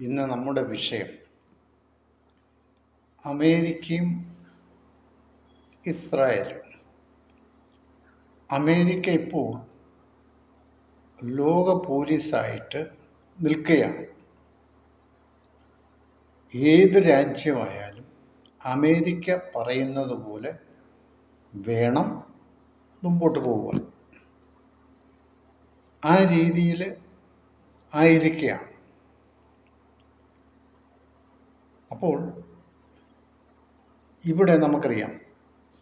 ഇന്ന് നമ്മുടെ വിഷയം അമേരിക്കയും ഇസ്രായേലും. അമേരിക്ക ഇപ്പോൾ ലോക പോലീസായിട്ട് നിൽക്കുകയാണ്. ഏത് രാജ്യമായാലും അമേരിക്ക പറയുന്നത് പോലെ വേണം മുമ്പോട്ട് പോകുവാൻ ആ രീതിയിൽ ആയിരിക്കുകയാണ്. അപ്പോൾ ഇവിടെ നമുക്കറിയാം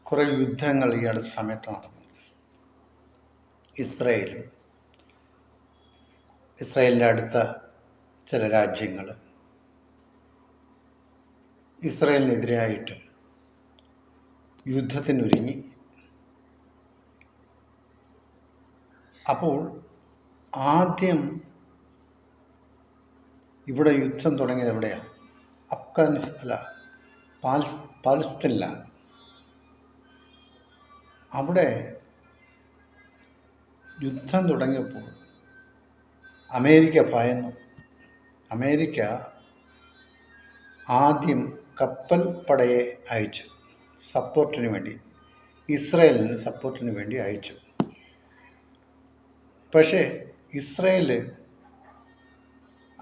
കുറേ യുദ്ധങ്ങൾ ഈ അടുത്ത സമയത്ത് നടന്നു. ഇസ്രയേലും ഇസ്രയേലിന്റെ അടുത്ത ചില രാജ്യങ്ങൾ ഇസ്രയേലിനെതിരായിട്ട് യുദ്ധത്തിനൊരുങ്ങി. അപ്പോൾ ആദ്യം ഇവിടെ യുദ്ധം തുടങ്ങിയത് എവിടെയാണ്? അഫ്ഗാനിസ്ഥാൻ അല്ല പാലസ് അവിടെ യുദ്ധം തുടങ്ങിയപ്പോൾ അമേരിക്ക ഭയന്നു. അമേരിക്ക ആദ്യം കപ്പൽ പടയെ അയച്ചു സപ്പോർട്ടിന് വേണ്ടി ഇസ്രയേലിന് സപ്പോർട്ടിന് വേണ്ടി അയച്ചു. പക്ഷേ ഇസ്രയേൽ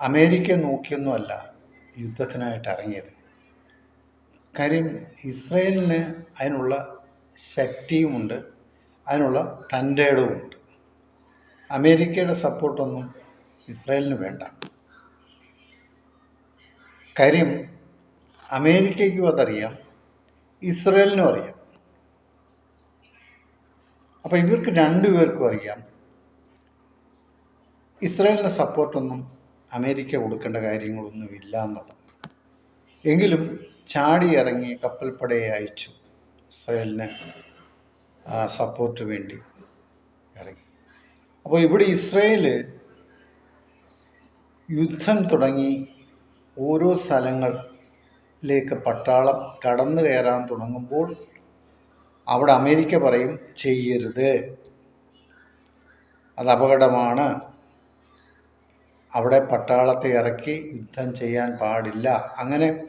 അമേരിക്ക നോക്കിയൊന്നുമല്ല യുദ്ധത്തിനായിട്ട് ഇറങ്ങിയത് കാര്യം ഇസ്രയേലിന് അതിനുള്ള ശക്തിയുമുണ്ട് അതിനുള്ള തന്റെ ഇടവുമുണ്ട് അമേരിക്കയുടെ സപ്പോർട്ടൊന്നും ഇസ്രയേലിന് വേണ്ട. കാര്യം അമേരിക്കയ്ക്കും അതറിയാം ഇസ്രയേലിനും അറിയാം. അപ്പോൾ ഇവർക്ക് രണ്ടുപേർക്കും അറിയാം ഇസ്രയേലിന്റെ സപ്പോർട്ടൊന്നും അമേരിക്ക കൊടുക്കേണ്ട കാര്യങ്ങളൊന്നുമില്ല എന്നുള്ളത് എങ്കിലും ചാടി ഇറങ്ങി കപ്പൽപ്പടയെ അയച്ചു. ഇസ്രയേലിന് സപ്പോർട്ട് വേണ്ടി ഇറങ്ങി. അപ്പോൾ ഇവിടെ ഇസ്രയേൽ യുദ്ധം തുടങ്ങി ഓരോ സ്ഥലങ്ങളിലേക്ക് പട്ടാളം കടന്നു കയറാൻ തുടങ്ങുമ്പോൾ അവിടെ അമേരിക്ക പറയും ചെയ്യരുത്. അത് അപകടമാണ്. അവിടെ പട്ടാളത്തെ ഇറക്കി യുദ്ധം ചെയ്യാൻ പാടില്ല. അങ്ങനെ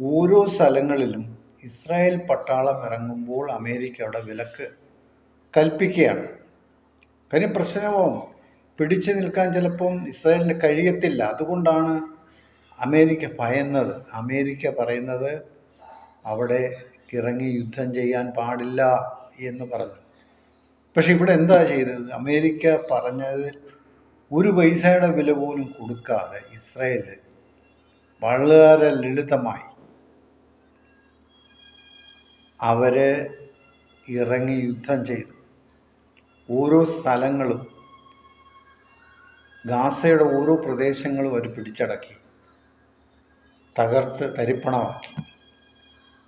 ഓരോ സ്ഥലങ്ങളിലും ഇസ്രായേൽ പട്ടാളം ഇറങ്ങുമ്പോൾ അമേരിക്ക അവിടെ വിലക്ക് കൽപ്പിക്കുകയാണ്. കാര്യം പ്രശ്നവും പിടിച്ചു നിൽക്കാൻ ചിലപ്പം ഇസ്രായേലിന് കഴിയത്തില്ല. അതുകൊണ്ടാണ് അമേരിക്ക ഭയന്നത്. അമേരിക്ക പറയുന്നത് അവിടെ ഇറങ്ങി യുദ്ധം ചെയ്യാൻ പാടില്ല എന്ന് പറഞ്ഞു. പക്ഷെ ഇവിടെ എന്താ ചെയ്തത്? അമേരിക്ക പറഞ്ഞതിൽ ഒരു പൈസയുടെ വില പോലും കൊടുക്കാതെ ഇസ്രായേൽ വളരെ ലളിതമായി അവർ ഇറങ്ങി യുദ്ധം ചെയ്തു. ഓരോ സ്ഥലങ്ങളും ഗാസയുടെ ഓരോ പ്രദേശങ്ങളും അവർ പിടിച്ചടക്കി തകർത്ത് തരിപ്പണമാക്കി.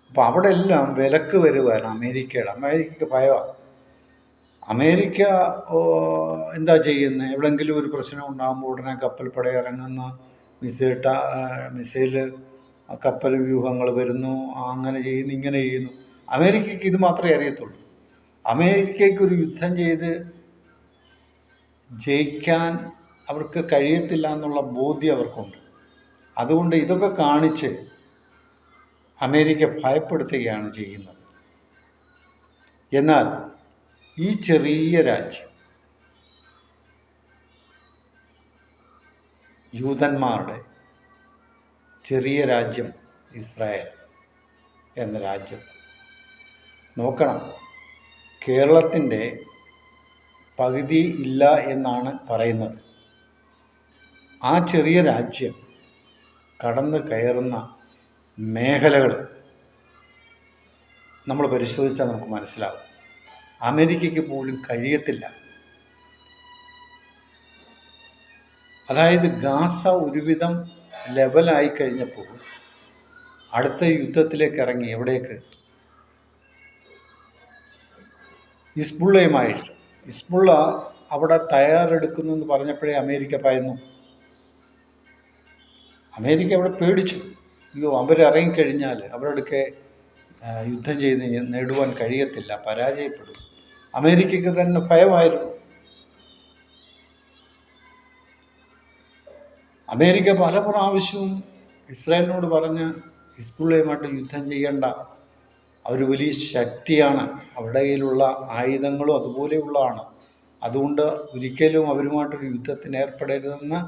അപ്പോൾ അവിടെ എല്ലാം വിലക്ക് വരുവാണ് അമേരിക്കയുടെ. അമേരിക്കയ്ക്ക് ഭയമാണ് അമേരിക്ക എന്താ ചെയ്യുന്നത് എവിടെങ്കിലും ഒരു പ്രശ്നം ഉണ്ടാകുമ്പോൾ ഉടനെ കപ്പൽപ്പട ഇറങ്ങുന്ന മിസൈൽ മിസൈൽ കപ്പൽ വ്യൂഹങ്ങൾ വരുന്നു. അങ്ങനെ ചെയ്യുന്നു ഇങ്ങനെ ചെയ്യുന്നു. അമേരിക്കയ്ക്ക് ഇത് മാത്രമേ അറിയത്തുള്ളൂ. അമേരിക്കയ്ക്ക് ഒരു യുദ്ധം ചെയ്ത് ജയിക്കാൻ അവർക്ക് കഴിയത്തില്ല എന്നുള്ള ബോധ്യം അവർക്കുണ്ട്. അതുകൊണ്ട് ഇതൊക്കെ കാണിച്ച് അമേരിക്ക ഭയപ്പെടുത്തുകയാണ് ചെയ്യുന്നത്. എന്നാൽ ഈ ചെറിയ രാജ്യം. യൂതന്മാരുടെ ചെറിയ രാജ്യം ഇസ്രായേൽ എന്ന രാജ്യത്ത്. നോക്കണം കേരളത്തിന്റെ പകുതി ഇല്ല എന്നാണ് പറയുന്നത്. ആ ചെറിയ രാജ്യം കടന്നു കയറുന്ന മേഖലകൾ നമ്മൾ പരിശോധിച്ചാൽ നമുക്ക് മനസ്സിലാവും. അമേരിക്കയ്ക്ക് പോലും കഴിയത്തില്ല. അതായത് ഗാസ ഒരുവിധം ലെവലായി കഴിഞ്ഞപ്പോൾ അടുത്ത യുദ്ധത്തിലേക്ക് ഇറങ്ങി എവിടേക്ക്? ഇസ്ബുള്ളയുമായിട്ട് ഇസ്ബുള്ള അവിടെ തയ്യാറെടുക്കുന്നു എന്ന് പറഞ്ഞപ്പോഴേ അമേരിക്ക പയന്നു. അമേരിക്ക അവിടെ പേടിച്ചു. അയ്യോ അവരിറങ്ങിക്കഴിഞ്ഞാൽ അവരടുക്കെ യുദ്ധം ചെയ്ത് നേടുവാൻ കഴിയത്തില്ല പരാജയപ്പെടും. അമേരിക്കയ്ക്ക് തന്നെ ഭയമായിരുന്നു. അമേരിക്ക പല പ്രാവശ്യവും ഇസ്രായേലിനോട് പറഞ്ഞ് ഹിസ്ബുള്ളയുമായിട്ട് യുദ്ധം ചെയ്യേണ്ട അവർ വലിയ ശക്തിയാണ് അവരുടെ കയ്യിലുള്ള ആയുധങ്ങളും അതുപോലെയുള്ളതാണ്. അതുകൊണ്ട് ഒരിക്കലും അവരുമായിട്ടൊരു യുദ്ധത്തിന് ഏർപ്പെടരുതെന്ന്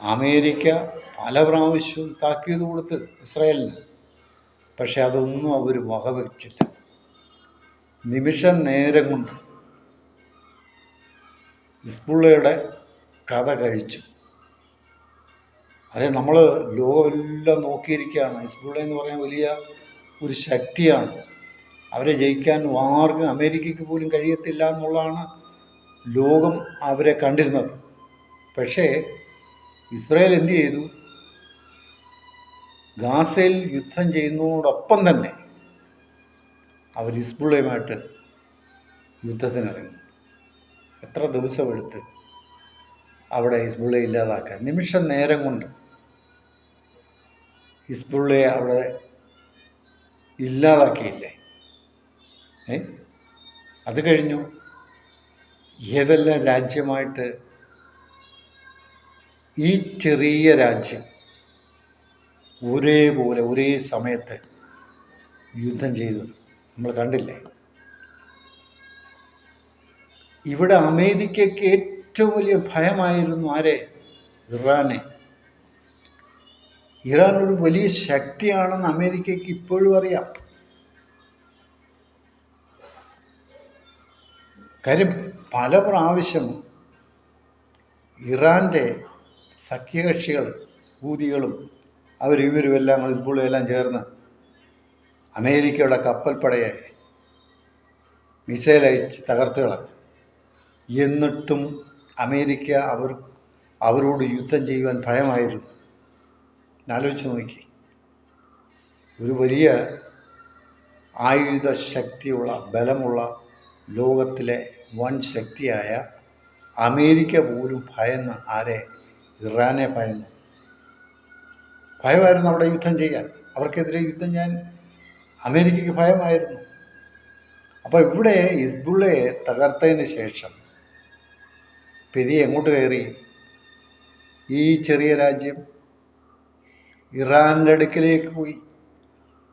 അമേരിക്ക പല പ്രാവശ്യവും താക്കീത് കൊടുത്ത് ഇസ്രായേലിന്. പക്ഷെ അതൊന്നും അവർ വകവെച്ചില്ല നിമിഷ നേരം കൊണ്ട് ഹിസ്ബുള്ളയുടെ കഥ കഴിച്ചു. അതെ നമ്മൾ ലോകമെല്ലാം നോക്കിയിരിക്കുകയാണ്. ഹിസ്ബുള്ള എന്ന് പറയാൻ വലിയ ഒരു ശക്തിയാണ്. അവരെ ജയിക്കാൻ ആർക്കും അമേരിക്കയ്ക്ക് പോലും കഴിയത്തില്ല എന്നുള്ളതാണ് ലോകം അവരെ കണ്ടിരുന്നത്. പക്ഷേ ഇസ്രായേൽ എന്തു ചെയ്തു? ഗാസയിൽ യുദ്ധം ചെയ്യുന്നതോടൊപ്പം തന്നെ അവർ ഹിസ്ബുള്ളയുമായിട്ട് യുദ്ധത്തിനിറങ്ങി. എത്ര ദിവസമെടുത്ത് അവിടെ ഹിസ്ബുള്ളയെ ഇല്ലാതാക്കാൻ? നിമിഷ നേരം കൊണ്ട് ഹിസ്ബുള്ളയെ അവിടെ ഇല്ലാതാക്കിയില്ലേ? ഏ? അത് കഴിഞ്ഞു. ഏതെല്ലാം രാജ്യമായിട്ട് ഈ ചെറിയ രാജ്യം ഒരേപോലെ ഒരേ സമയത്ത് യുദ്ധം ചെയ്തത്? നമ്മൾ കണ്ടില്ലേ? ഇവിടെ അമേരിക്കയ്ക്ക് ഏറ്റവും വലിയ ഭയമായിരുന്നു ആരെ? ഇറാനെ. ഇറാൻ ഒരു വലിയ ശക്തിയാണെന്ന് അമേരിക്കയ്ക്ക് ഇപ്പോഴും അറിയാം. കാര്യം പല പ്രാവശ്യം ഇറാന്റെ സഖ്യകക്ഷികൾ ഊതികളും അവർ ഇവരും എല്ലാം ഹിസ്ബുളും എല്ലാം ചേർന്ന് അമേരിക്കയുടെ കപ്പൽപ്പടയെ മിസൈൽ അയച്ച് തകർത്ത് കളഞ്ഞു. എന്നിട്ടും അമേരിക്ക അവർ അവരോട് യുദ്ധം ചെയ്യുവാൻ ഭയമായിരുന്നു. ആലോചിച്ച് നോക്കി. ഒരു വലിയ ആയുധ ശക്തിയുള്ള ബലമുള്ള ലോകത്തിലെ വൻ ശക്തിയായ അമേരിക്ക പോലും ഭയന്ന് ആരെ? ഇറാനെ ഭയന്നു. ഭയമായിരുന്നു അവിടെ യുദ്ധം ചെയ്യാൻ. അവർക്കെതിരെ യുദ്ധം ചെയ്യാൻ അമേരിക്കയ്ക്ക് ഭയമായിരുന്നു. അപ്പോൾ ഇവിടെ ഹിസ്ബുള്ളയെ തകർത്തതിന് ശേഷം പെരിയ എങ്ങോട്ട് കയറി? ഈ ചെറിയ രാജ്യം ഇറാന്റെ അടുക്കിലേക്ക് പോയി.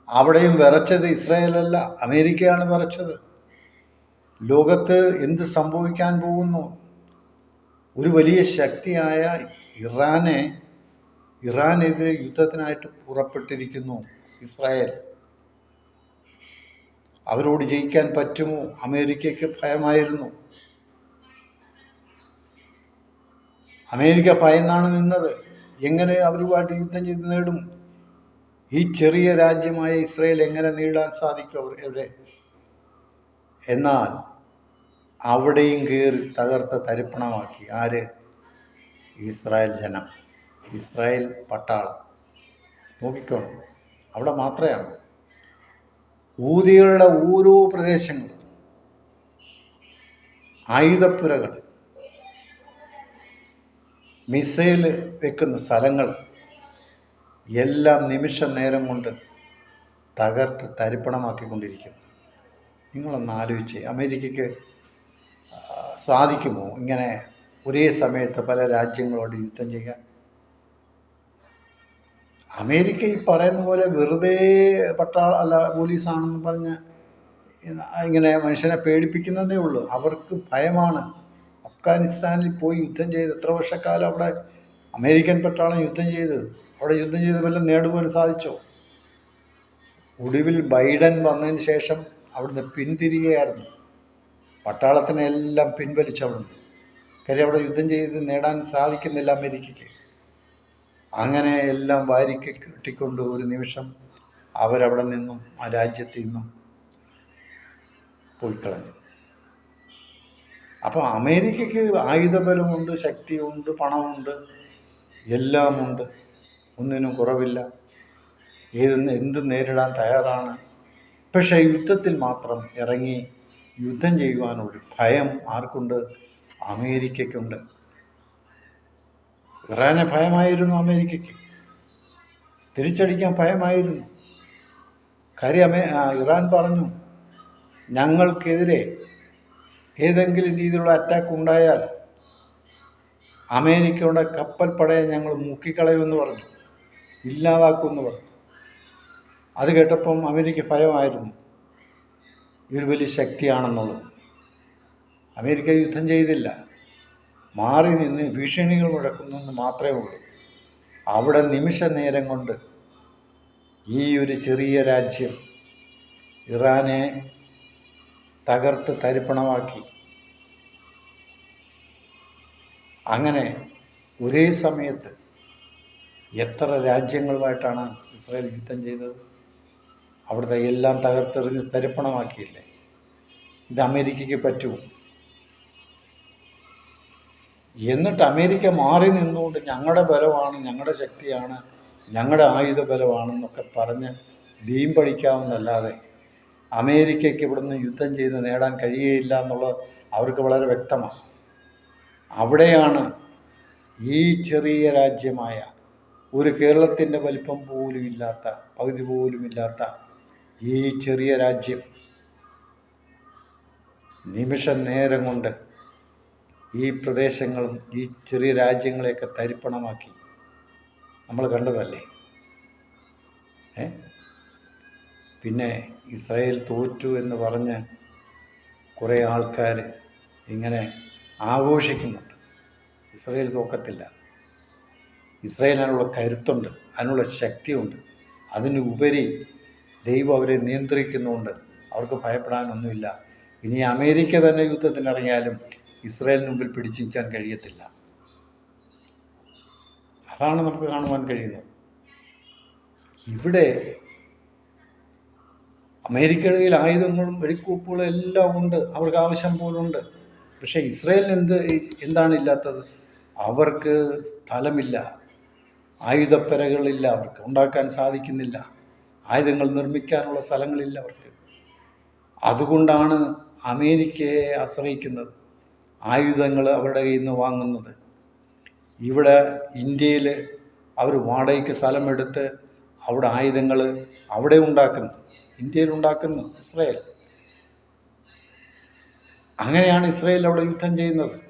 അവിടെയും വിറച്ചത് ഇസ്രായേലല്ല അമേരിക്കയാണ് വിറച്ചത്. ലോകത്ത് എന്ത് സംഭവിക്കാൻ പോകുന്നു? ഒരു വലിയ ശക്തിയായ ഇറാനെ ഇറാനെതിരെ യുദ്ധത്തിനായിട്ട് പുറപ്പെട്ടിരിക്കുന്നു ഇസ്രായേൽ. അവരോട് ജയിക്കാൻ പറ്റുമോ? അമേരിക്കയ്ക്ക് ഭയമായിരുന്നു. അമേരിക്ക ഭയന്നാണ് നിന്നത്. എങ്ങനെ അവരുമായിട്ട് യുദ്ധം ചെയ്ത് നേടും? ഈ ചെറിയ രാജ്യമായ ഇസ്രയേൽ എങ്ങനെ നേടാൻ സാധിക്കും അവർ എവിടെ? എന്നാൽ അവിടെയും കയറി തകർത്ത തരിപ്പണമാക്കി ആര്? ഇസ്രായേൽ ജനം. ഇസ്രായേൽ പട്ടാളം. നോക്കിക്കോണം. അവിടെ മാത്രമാണ് ഊതികളുടെ ഓരോ പ്രദേശങ്ങൾ ആയുധപ്പുരകൾ. മിസൈൽ വെക്കുന്ന സ്ഥലങ്ങൾ എല്ലാം നിമിഷ നേരം കൊണ്ട് തകർത്ത് തരിപ്പണമാക്കിക്കൊണ്ടിരിക്കുന്നു. നിങ്ങളൊന്ന് ആലോചിച്ച് അമേരിക്കയ്ക്ക് സാധിക്കുമോ? ഇങ്ങനെ ഒരേ സമയത്ത് പല രാജ്യങ്ങളോട് യുദ്ധം ചെയ്യാൻ അമേരിക്ക ഈ പറയുന്ന പോലെ വെറുതെ പട്ടാള അല്ല പോലീസാണെന്ന് പറഞ്ഞ് ഇങ്ങനെ മനുഷ്യനെ പേടിപ്പിക്കുന്നതേ ഉള്ളൂ. അവർക്ക് ഭയമാണ്. അഫ്ഗാനിസ്ഥാനിൽ പോയി യുദ്ധം ചെയ്ത് എത്ര വർഷക്കാലം അവിടെ അമേരിക്കൻ പട്ടാളം യുദ്ധം ചെയ്ത് അവിടെ യുദ്ധം ചെയ്ത് വല്ലതും നേടുവാൻ സാധിച്ചോ? ഒടുവിൽ ബൈഡൻ വന്നതിന് ശേഷം അവിടുന്ന് പിന്തിരികയായിരുന്നു. പട്ടാളത്തിനെല്ലാം പിൻവലിച്ചു അവിടുന്ന്. കാര്യം അവിടെ യുദ്ധം ചെയ്ത് നേടാൻ സാധിക്കുന്നില്ല അമേരിക്കയ്ക്ക്. അങ്ങനെ എല്ലാം വാരിക്ക് കിട്ടിക്കൊണ്ട് ഒരു നിമിഷം അവരവിടെ നിന്നും ആ രാജ്യത്ത് നിന്നും പോയി കളഞ്ഞു. അപ്പോൾ അമേരിക്കയ്ക്ക് ആയുധബലമുണ്ട് ശക്തിയുണ്ട് പണമുണ്ട് എല്ലാമുണ്ട്. ഒന്നിനും കുറവില്ല. ഏത് എന്ത് നേരിടാൻ തയ്യാറാണ്? പക്ഷേ യുദ്ധത്തിൽ മാത്രം ഇറങ്ങി യുദ്ധം ചെയ്യുവാനൊരു ഭയം ആർക്കുണ്ട്? അമേരിക്കയ്ക്കുണ്ട്. ഇറാനെ ഭയമായിരുന്നു അമേരിക്കയ്ക്ക്. തിരിച്ചടിക്കാൻ ഭയമായിരുന്നു. കാര്യം അമേ ഇറാൻ പറഞ്ഞു ഞങ്ങൾക്കെതിരെ ഏതെങ്കിലും രീതിയിലുള്ള അറ്റാക്ക് ഉണ്ടായാൽ അമേരിക്കയുടെ കപ്പൽപ്പടയെ ഞങ്ങൾ മുക്കിക്കളയുമെന്ന് പറഞ്ഞു. ഇല്ലാതാക്കുമെന്ന് പറഞ്ഞു. അത് കേട്ടപ്പം അമേരിക്ക ഭയമായിരുന്നു. ഇവർ വലിയ ശക്തിയാണെന്നുള്ളത്. അമേരിക്ക യുദ്ധം ചെയ്തില്ല. മാറി നിന്ന് ഭീഷണികൾ മുഴക്കുന്നെന്ന് മാത്രമേ ഉള്ളൂ. അവിടെ നിമിഷ നേരം കൊണ്ട് ഈ ഒരു ചെറിയ രാജ്യം ഇറാനെ തകർത്ത് തരിപ്പണമാക്കി. അങ്ങനെ ഒരേ സമയത്ത് എത്ര രാജ്യങ്ങളുമായിട്ടാണ് ഇസ്രായേൽ യുദ്ധം ചെയ്തത്? അവിടുത്തെ എല്ലാം തകർത്തെറിഞ്ഞ് തരിപ്പണമാക്കിയില്ലേ? ഇത് അമേരിക്കയ്ക്ക് പറ്റുമോ? എന്നിട്ട് അമേരിക്ക മാറി നിന്നുകൊണ്ട് ഞങ്ങളുടെ ബലമാണ് ഞങ്ങളുടെ ശക്തിയാണ് ഞങ്ങളുടെ ആയുധ ബലമാണെന്നൊക്കെ പറഞ്ഞ് ഭീം പഠിക്കാമെന്നല്ലാതെ അമേരിക്കയ്ക്ക് ഇവിടുന്ന് യുദ്ധം ചെയ്ത് നേടാൻ കഴിയുകയില്ല എന്നുള്ളത് അവർക്ക് വളരെ വ്യക്തമാണ്. അവിടെയാണ് ഈ ചെറിയ രാജ്യമായ ഒരു കേരളത്തിന്റെ വലിപ്പം പോലും ഇല്ലാത്ത പകുതി പോലും ഇല്ലാത്ത ഈ ചെറിയ രാജ്യം നിമിഷ നേരം കൊണ്ട് ഈ പ്രദേശങ്ങളും ഈ ചെറിയ രാജ്യങ്ങളെയൊക്കെ തരിപ്പണമാക്കി. നമ്മൾ കണ്ടതല്ലേ? ഏ? പിന്നെ ഇസ്രായേൽ തോറ്റു എന്ന് പറഞ്ഞ് കുറേ ആൾക്കാർ ഇങ്ങനെ ആഘോഷിക്കുന്നുണ്ട്. ഇസ്രായേൽ തോക്കത്തില്ല. ഇസ്രായേൽ അതിനുള്ള കരുത്തുണ്ട് അതിനുള്ള ശക്തിയുണ്ട്. അതിനുപരി ദൈവം അവരെ നിയന്ത്രിക്കുന്നുണ്ട്. അവർക്ക് ഭയപ്പെടാനൊന്നുമില്ല. ഇനി അമേരിക്ക തന്നെ യുദ്ധത്തിനിറങ്ങിയാലും ഇസ്രായേലിന് മുമ്പിൽ പിടിച്ചു നിൽക്കാൻ കഴിയത്തില്ല. അതാണ് നമുക്ക് കാണുവാൻ കഴിയുന്നത്. ഇവിടെ അമേരിക്കയുടെ കയ്യിൽ ആയുധങ്ങളും വെടിക്കോപ്പുകളും എല്ലാം ഉണ്ട്. അവർക്ക് ആവശ്യം പോലുണ്ട്. പക്ഷേ ഇസ്രായേലിന് എന്ത് എന്താണ് ഇല്ലാത്തത്? അവർക്ക് സ്ഥലമില്ല. ആയുധപ്പരകളില്ല അവർക്ക്. ഉണ്ടാക്കാൻ സാധിക്കുന്നില്ല. ആയുധങ്ങൾ നിർമ്മിക്കാനുള്ള സ്ഥലങ്ങളില്ല അവർക്ക്. അതുകൊണ്ടാണ് അമേരിക്കയെ ആശ്രയിക്കുന്നത്. ആയുധങ്ങൾ അവരുടെ കയ്യിൽ നിന്ന് വാങ്ങുന്നത്. ഇവിടെ ഇന്ത്യയിൽ അവർ വാടകയ്ക്ക് സ്ഥലമെടുത്ത് അവിടെ ആയുധങ്ങൾ അവിടെ ഉണ്ടാക്കുന്നു ഇന്ത്യയിൽ ഉണ്ടാക്കുന്നു ഇസ്രയേൽ. അങ്ങനെയാണ് ഇസ്രയേൽ അവിടെ യുദ്ധം ചെയ്യുന്നത്.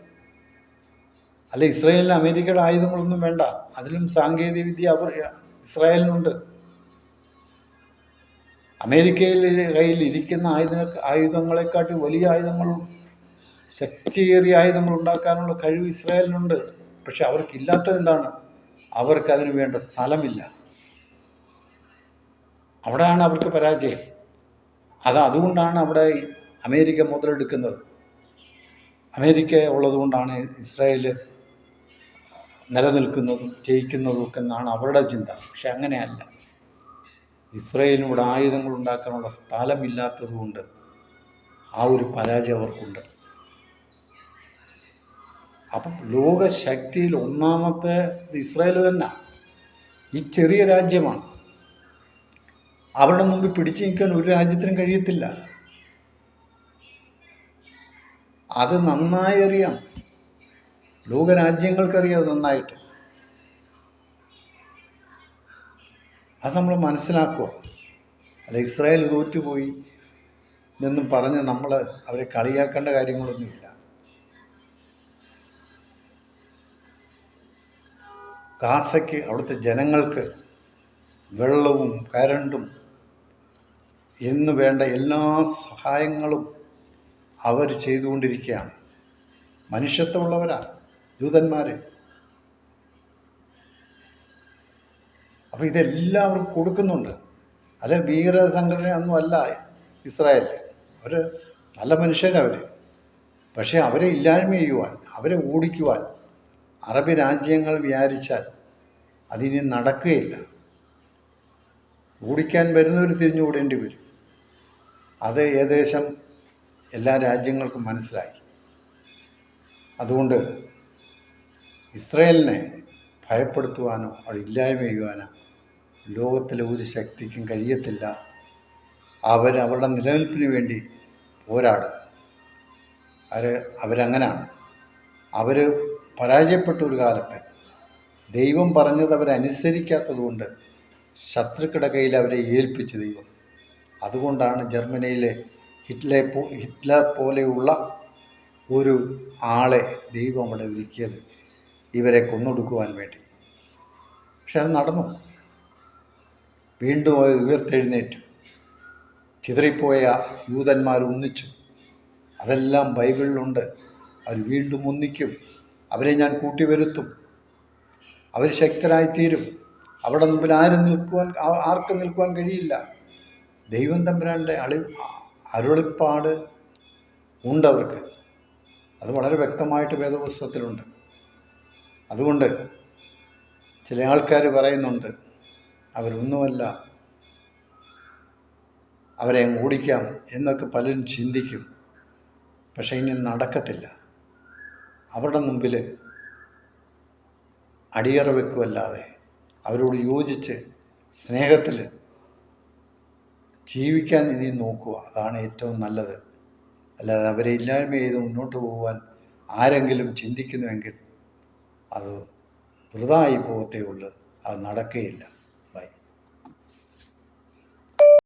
അല്ല ഇസ്രയേലിന് അമേരിക്കയുടെ ആയുധങ്ങളൊന്നും വേണ്ട. അതിലും സാങ്കേതിക വിദ്യ അവർ ഇസ്രായേലിനുണ്ട്. അമേരിക്കയിൽ കയ്യിൽ ഇരിക്കുന്ന ആയുധ ആയുധങ്ങളെക്കാട്ടി വലിയ ആയുധങ്ങളും ശക്തിയേറിയ നമ്മൾ ഉണ്ടാക്കാനുള്ള കഴിവ് ഇസ്രായേലിനുണ്ട്. പക്ഷെ അവർക്കില്ലാത്തത് എന്താണ്? അവർക്ക് അതിന് വേണ്ട സ്ഥലമില്ല. അവിടെയാണ് അവർക്ക് പരാജയം. അത് അതുകൊണ്ടാണ് അവിടെ അമേരിക്ക മുതലെടുക്കുന്നത്. അമേരിക്ക ഉള്ളതുകൊണ്ടാണ് ഇസ്രായേൽ നിലനിൽക്കുന്നതും ജയിക്കുന്നതും ഒക്കെ എന്നാണ് അവരുടെ ചിന്ത. പക്ഷെ അങ്ങനെയല്ല. ഇസ്രായേലിനൂടെ ആയുധങ്ങൾ ഉണ്ടാക്കാനുള്ള സ്ഥലമില്ലാത്തതുകൊണ്ട് ആ ഒരു പരാജയം അവർക്കുണ്ട്. അപ്പം ലോകശക്തിയിൽ ഒന്നാമത്തെ ഇസ്രായേൽ തന്നെ. ഈ ചെറിയ രാജ്യമാണ്. അവരുടെ മുമ്പിൽ പിടിച്ചു നിൽക്കാൻ ഒരു രാജ്യത്തിനും കഴിയത്തില്ല. അത് നന്നായി അറിയാം. ലോകരാജ്യങ്ങൾക്കറിയാം നന്നായിട്ട്. അത് നമ്മൾ മനസ്സിലാക്കുക. അല്ല ഇസ്രായേൽ തോറ്റുപോയി എന്നും പറഞ്ഞ് നമ്മൾ അവരെ കളിയാക്കേണ്ട കാര്യങ്ങളൊന്നുമില്ല. ഗാസയ്ക്ക് അവിടുത്തെ ജനങ്ങൾക്ക് വെള്ളവും കരണ്ടും എന്ന് വേണ്ട എല്ലാ സഹായങ്ങളും അവർ ചെയ്തുകൊണ്ടിരിക്കുകയാണ്. മനുഷ്യത്വമുള്ളവരാ ദൂതന്മാർ അപ്പോൾ ഇതെല്ലാം അവർക്ക് കൊടുക്കുന്നുണ്ട്. അല്ലെ ഭീകര സംഘടനയൊന്നും അല്ല ഇസ്രായേൽ അവർ നല്ല മനുഷ്യരവർ പക്ഷേ അവരെ ഇല്ലായ്മ ചെയ്യുവാൻ അവരെ ഓടിക്കുവാൻ അറബ് രാജ്യങ്ങൾ വിചാരിച്ചാൽ അതിനി നടക്കുകയില്ല. ഓടിക്കാൻ വരുന്നവർ തിരിഞ്ഞുകൂടേണ്ടി വരും. അത് ഏകദേശം എല്ലാ രാജ്യങ്ങൾക്കും മനസ്സിലായി. അതുകൊണ്ട് ഇസ്രയേലിനെ ഭയപ്പെടുത്തുവാനോ അവിടെ ഇല്ലായ്മ ചെയ്യുവാനോ ലോകത്തിലെ ഒരു ശക്തിക്കും കഴിയത്തില്ല. അവർ അവരുടെ നിലനിൽപ്പിന് വേണ്ടി പോരാടും. അവർ അവരങ്ങനാണ്. അവർ പരാജയപ്പെട്ട ഒരു കാലത്ത് ദൈവം പറഞ്ഞത് അവരനുസരിക്കാത്തതുകൊണ്ട് ശത്രുക്കളുടെ കയ്യിൽ അവരെ ഏൽപ്പിച്ച് ദൈവം. അതുകൊണ്ടാണ് ജർമ്മനിയിലെ ഹിറ്റ്ലെ പോ ഹിറ്റ്ലർ പോലെയുള്ള ഒരു ആളെ ദൈവം അവിടെ ഒരുക്കിയത് ഇവരെ കൊന്നൊടുക്കുവാൻ വേണ്ടി. പക്ഷെ അത് നടന്നു. വീണ്ടും അവർ ഉയർത്തെഴുന്നേറ്റു. ചിതറിപ്പോയ യൂതന്മാർ ഒന്നിച്ചു. അതെല്ലാം ബൈബിളിലുണ്ട്. അവർ വീണ്ടും ഒന്നിക്കും. അവരെ ഞാൻ കൂട്ടി വരുത്തും അവർ ശക്തരായിത്തീരും. അവിടെ മുമ്പിൽ ആരും നിൽക്കുവാൻ ആർക്കും നിൽക്കുവാൻ കഴിയില്ല. ദൈവം തമ്പുരാന്റെ അളി അരുളിപ്പാട് ഉണ്ട് അവർക്ക്. അത് വളരെ വ്യക്തമായിട്ട് വേദപുസ്തകത്തിലുണ്ട്. അതുകൊണ്ട് ചില ആൾക്കാർ പറയുന്നുണ്ട് അവരൊന്നുമല്ല അവരെ ഓടിക്കാം എന്നൊക്കെ പലരും ചിന്തിക്കും. പക്ഷേ ഇനി നടക്കത്തില്ല. അവരുടെ മുമ്പിൽ അടിയറ വെക്കുമല്ലാതെ അവരോട് യോജിച്ച് സ്നേഹത്തിൽ ജീവിക്കാൻ ഇനി നോക്കുക. അതാണ് ഏറ്റവും നല്ലത്. അല്ലാതെ അവരെ ഇല്ലായ്മ ചെയ്ത് മുന്നോട്ട് പോകുവാൻ ആരെങ്കിലും ചിന്തിക്കുന്നുവെങ്കിൽ അത് വൃതായി പോകത്തേ ഉള്ളൂ. അത് നടക്കുകയില്ല